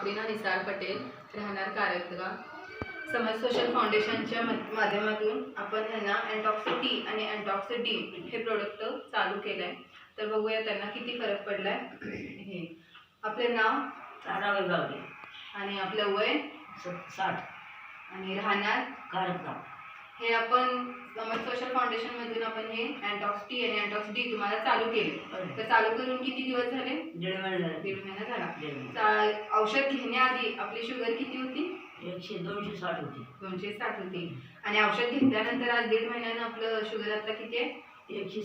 आफरीना निसार पटेल राहणार कारंजा समाज सोशल फाउंडेशनच्या मध- माध्यमातून आपण ह्यांना अँटॉक्सी टी आणि अँटॉक्सी डी हे प्रोडक्ट चालू केलं आहे तर बघूया त्यांना किती फरक पडला आहे हे. आपले नाव? आणि आपलं वय? साठ. आणि राहणार? कार्यक्रम. हे आपण समाज फाउंडेशन मधून आपण हे अँटॉक्स टी आणि अँटॉक्स डी तुम्हाला चालू केले. तर चालू करून किती दिवस झाले? दीड महिने झाले. दीड महिना झाला. औषध घेण्याआधी आपली शुगर किती होती? एकशे दोनशे साठ होती. दोनशे साठ होती. आणि औषध घेतल्यानंतर आज दीड महिन्यानं आपलं शुगर आता किती आहे? एकशे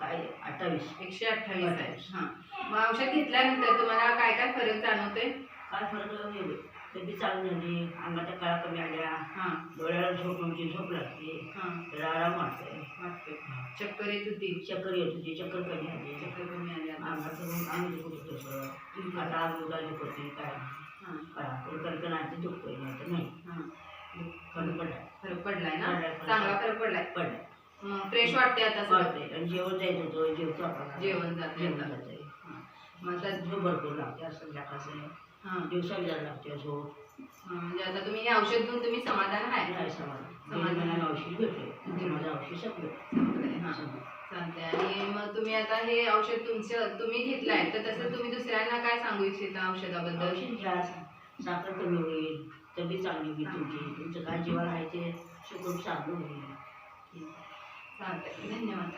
काय अठ्ठावीस. एकशे अठ्ठावीस आहे. हां. मग औषध घेतल्यानंतर तुम्हाला काय काय फरक जाणवतोय? काय फरक नाही तब्येत चांगली झाली अंगाच्या कळा कमी आल्या. हां. डोळ्याला झोप नव्हती झोप लागते. हां. आराम वाटतंय. चक्कर येत होती. चक्कर येत होती. चक्कर कमी आली. चक्कर कमी आली. अंगाचं आम्ही दुखत होतो सगळं आता आग उदार दुखते काय? हां. काय दुखतोय. नाही तर नाही. हां. फरक पडला फरक पडलाय ना? पडलाय, पडलाय. चांगला फरक पडलाय. पडला फ्रेश वाटते आता वाटतंय. आणि जेवण जायचं होतं. जेवतो आपण. जेवण जातंय जेवण हां. मग झोप भरपूर लागते असं संध्याकाळचं. हां दिवसा जायला लागते हां, म्हणजे आता तुम्ही हे औषध घेऊन तुम्ही समाधान आहे. समाधान. समाधान. औषध भेटले माझं औषध. चालतंय. आणि मग तुम्ही आता हे औषध तुमचं तुम्ही घेतलंय. तर तसं तुम्ही दुसऱ्यांना काय सांगू इच्छिता औषधाबद्दल? औषध घ्या. साखर कमी होईल. तब्येत चांगली होईल तुमची. तुमचं काय जीवन आहे ते सुकून चांगलं होईल. चालतंय. धन्यवाद.